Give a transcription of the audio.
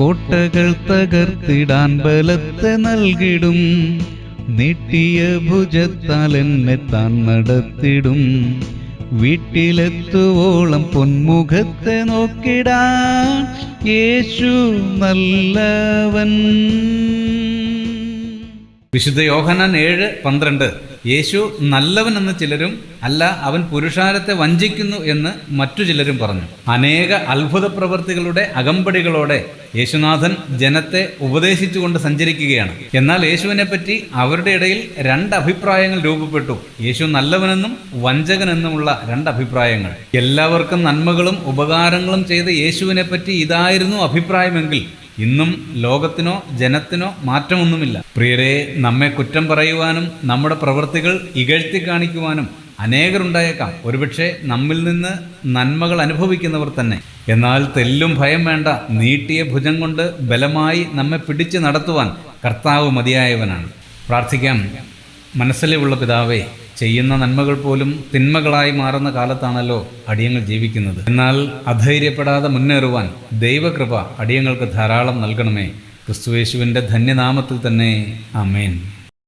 കോട്ടകൾ തകർത്തിടാൻ ബലത്തെ നൽകിടും. നീട്ടിയ ഭുജത്താൽ എന്നെ താൻ നടത്തിടും. വീട്ടിലെത്തുവോളം പൊന്മുഖത്തെ നോക്കിടാൻ യേശു നല്ലവൻ. വിശുദ്ധ യോഹനാൻ ഏഴ് പന്ത്രണ്ട്. യേശു നല്ലവൻ എന്ന് ചിലരും അല്ല അവൻ പുരുഷാരത്തെ വഞ്ചിക്കുന്നു എന്ന് മറ്റു ചിലരും പറഞ്ഞു. അനേക അത്ഭുത പ്രവൃത്തികളുടെ അകമ്പടികളോടെ യേശുനാഥൻ ജനത്തെ ഉപദേശിച്ചുകൊണ്ട് സഞ്ചരിക്കുകയാണ്. എന്നാൽ യേശുവിനെ പറ്റി അവരുടെ ഇടയിൽ രണ്ട് അഭിപ്രായങ്ങൾ രൂപപ്പെട്ടു. യേശു നല്ലവനെന്നും വഞ്ചകനെന്നുമുള്ള രണ്ട് അഭിപ്രായങ്ങൾ. എല്ലാവർക്കും നന്മകളും ഉപകാരങ്ങളും ചെയ്ത യേശുവിനെ പറ്റി ഇതായിരുന്നു അഭിപ്രായമെങ്കിൽ ഇന്നും ലോകത്തിനോ ജനത്തിനോ മാറ്റമൊന്നുമില്ല. പ്രിയരെ നമ്മെ കുറ്റം പറയുവാനും നമ്മുടെ പ്രവൃത്തികൾ ഇകഴ്ത്തി കാണിക്കുവാനും അനേകരുണ്ടായേക്കാം. ഒരുപക്ഷെ നമ്മിൽ നിന്ന് നന്മകൾ അനുഭവിക്കുന്നവർ തന്നെ. എന്നാൽ തെല്ലും ഭയം വേണ്ട നീട്ടിയ ഭുജം കൊണ്ട് ബലമായി നമ്മെ പിടിച്ചു നടത്തുവാൻ കർത്താവ് മതിയായവനാണ്. പ്രാർത്ഥിക്കാം. മനസ്സിലുള്ള പിതാവേ ചെയ്യുന്ന നന്മകൾ പോലും തിന്മകളായി മാറുന്ന കാലത്താണല്ലോ അടിയങ്ങൾ ജീവിക്കുന്നത്. എന്നാൽ അധൈര്യപ്പെടാതെ മുന്നേറുവാൻ ദൈവകൃപ അടിയങ്ങൾക്ക് ധാരാളം നൽകണമേ. ക്രിസ്തുവേശുവിന്റെ ധന്യനാമത്തിൽ തന്നെ. ആമേൻ.